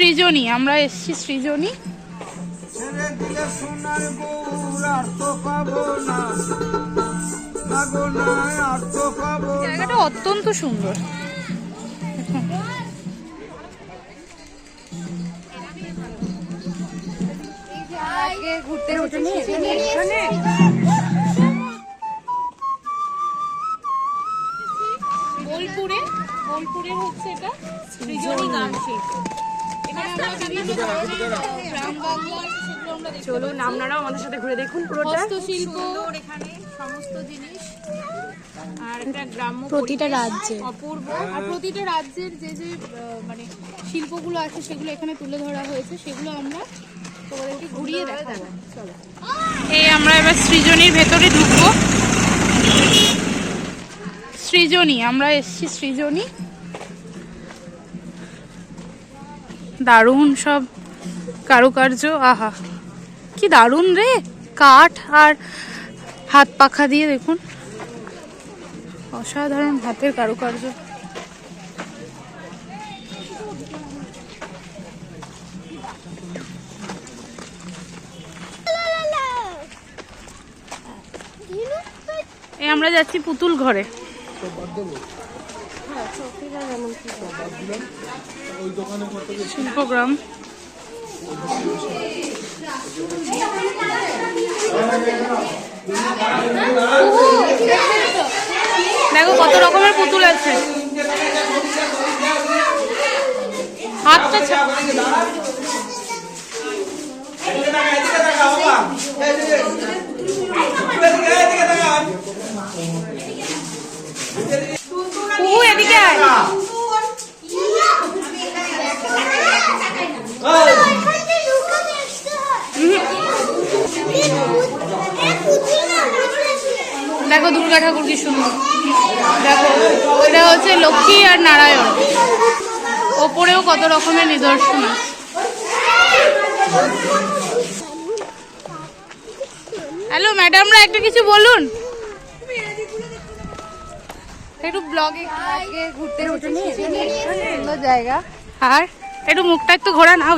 সৃজনী আমরা এসছি সৃজনী। জায়গাটা অত্যন্ত সুন্দর বোলপুরে বোলপুরে হচ্ছে এটা সৃজনী গান শিল্প চলুন আপনারাও আমাদের সাথে ঘুরে দেখুন পুরোটা। হস্তশিল্প এখানে সমস্ত জিনিস। আর একটা গ্রাম্য প্রতিটা রাজ্যে। অপূর্ব। আর প্রতিটা রাজ্যের যে যে মানে শিল্পগুলো আছে সেগুলো এখানে তুলে ধরা হয়েছে সেগুলো আমরা তোমাদেরকে ঘুরিয়ে দেখাবো। এই আমরা এবার সৃজনীর ভেতরে ঢুকবো। সৃজনী আমরা এসছি সৃজনী। দারুণ সব। কারুকার্য? আহা, কি দারুণ রে। কাঠ আর হাত পাখা দিয়ে দেখুন। অসাধারণ হাতের কারুকার্য। আমরা যাচ্ছি পুতুল ঘরে। শিল্পগ্রাম। দেখো কত রকমের পুতুল আছে। হাতটা কি সুন্দর। দেখো এটা হচ্ছে লক্ষ্মী আর নারায়ণ। ওপরেও কত রকমের নিদর্শন আছে। হ্যালো ম্যাডামরা একটা কিছু বলুন। একটু ব্লগে ঘুরতে সুন্দর জায়গা। আর একটু মুখটা একটু ঘোরা নাও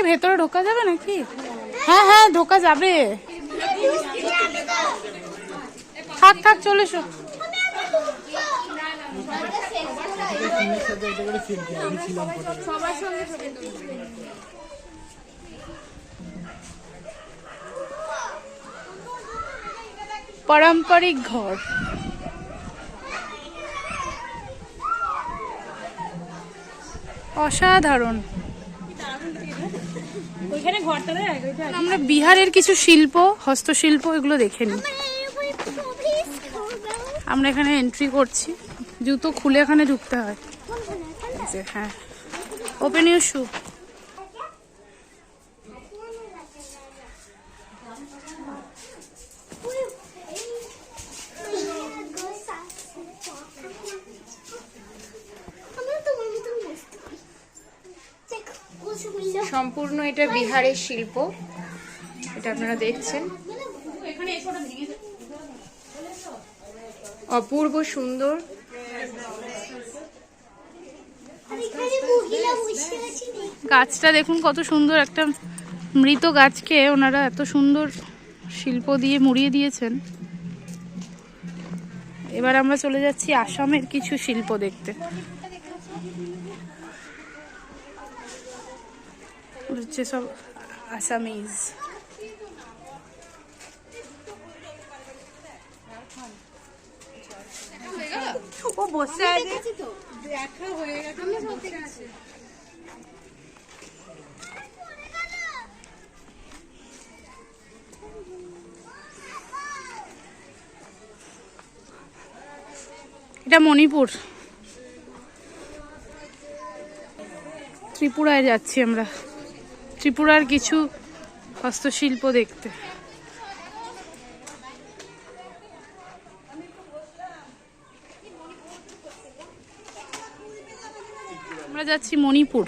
এই ভেতরে ঢোকা যাবে নাকি? হ্যাঁ হ্যাঁ ঢোকা যাবে। থাক থাক, চলে এসো। পারম্পরিক ঘর। অসাধারণ। আমরা বিহারের কিছু শিল্প হস্তশিল্প এগুলো দেখে নিই। আমরা এখানে এন্ট্রি করছি। জুতো খুলে এখানে ঢুকতে হয়। হ্যাঁ। ওপেন ইউ শু সম্পূর্ণ এটা বিহারের শিল্প। এটা আপনারা দেখছেন। অপূর্ব সুন্দর। গাছটা দেখুন, কত সুন্দর একটা মৃত গাছকে ওনারা এত সুন্দর শিল্প দিয়ে মুড়িয়ে দিয়েছেন। এবার আমরা চলে যাচ্ছি আসামের কিছু শিল্প দেখতে। হচ্ছে সব আসামিজ। ও বসে আছে। এটা মণিপুর। ত্রিপুরায় যাচ্ছি আমরা। ত্রিপুরার কিছু হস্তশিল্প দেখতে। আমরা যাচ্ছি মণিপুর।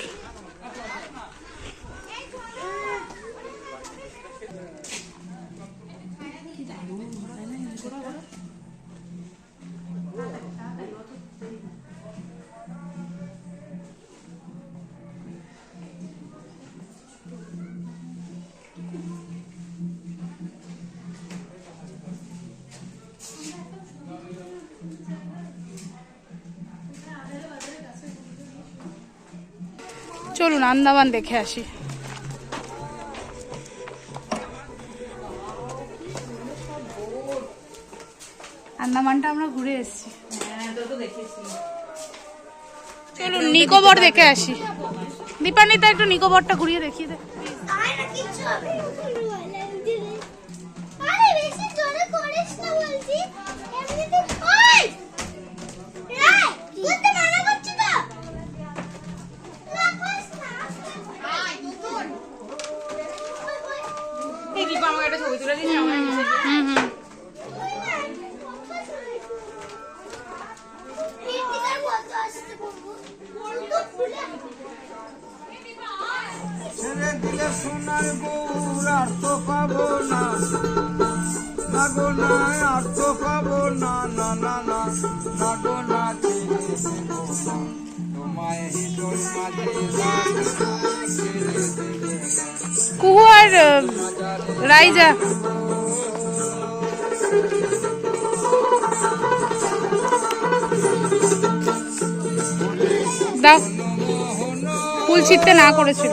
চলুন, আন্দামান দেখে আসি। আন্দামানটা আমরা ঘুরে এসেছি। চলুন, নিকোবর দেখে আসি। দীপান্বিতা একটু নিকোবরটা ঘুরিয়ে দেখিয়ে দে। ছেড়ে দিলে সোনার গৌর আর তো পাবো না না গো না আর তো পাবো না না না না না গো না ছেড়ে দেব না। তোমায় হৃদয় মাঝে রাখব, ছেড়ে দেবে না। কুহু আর রাইজা দাও ফুল ছিটতে না করেছিল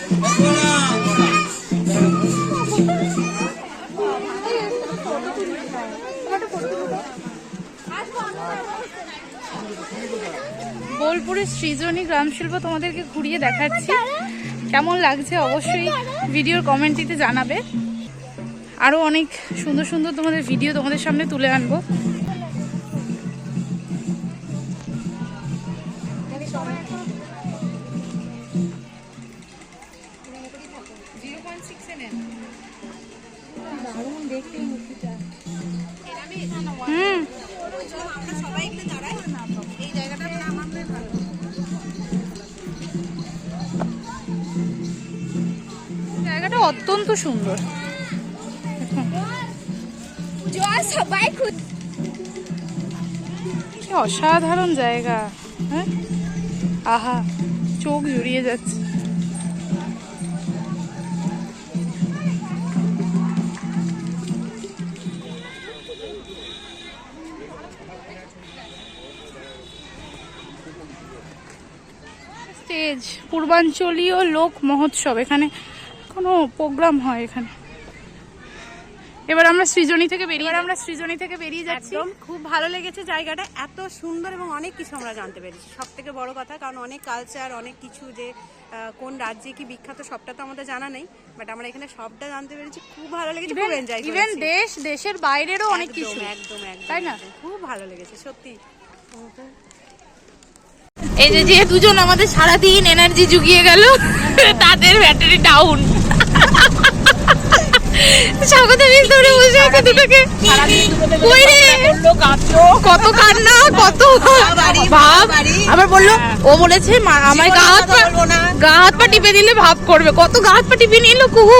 বোলপুরের সৃজনী গ্রাম শিল্প তোমাদেরকে ঘুরিয়ে দেখাচ্ছি। কেমন লাগছে অবশ্যই ভিডিওর কমেন্টটিতে জানাবে। আরও অনেক সুন্দর সুন্দর তোমাদের ভিডিও তোমাদের সামনে তুলে আনব। হুম। জায়গাটা অত্যন্ত সুন্দর। সবাই অসাধারণ জায়গা হ্যাঁ? আহা চোখ জুড়িয়ে যাচ্ছে। স্টেজ পূর্বাঞ্চলীয় লোক মহোৎসব এখানে কোনো প্রোগ্রাম হয় এখানে। এবার আমরা সৃজনী থেকে বেরিয়ে এবার আমরা সৃজনী থেকে বেরিয়ে যাচ্ছি। একদম। খুব ভালো লেগেছে জায়গাটা এত সুন্দর এবং অনেক কিছু আমরা জানতে পেরেছি। সব থেকে বড় কথা কারণ অনেক কালচার অনেক কিছু যে কোন রাজ্যে কি বিখ্যাত সবটা তো আমাদের জানা নেই বাট আমরা এখানে সবটা জানতে পেরেছি। খুব ভালো লেগেছে খুব এনজয় ইভেন দেশ দেশের বাইরেরও অনেক কিছু। একদম একদম তাই না? একদম। খুব ভালো লেগেছে সত্যি। এই যে যে দুজন আমাদের সারাদিন এনার্জি জুগিয়ে গেল তাদের ব্যাটারি ডাউন স্বাগত ধরে বসে আছে দুটোকে। কই রে? কত কান্না কত ভাব। আবার বলল ও বলেছে গা হাত পা গা হাত পা টিপে দিলে ভাব করবে। কত গা হাত পা টিপে নিল কুহু।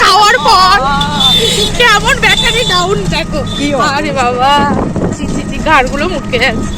খাওয়ার পর কেমন ব্যাটারি সাউন্ড দেখো। আরে বাবা ঘাড়গুলো মুটকে যাচ্ছে।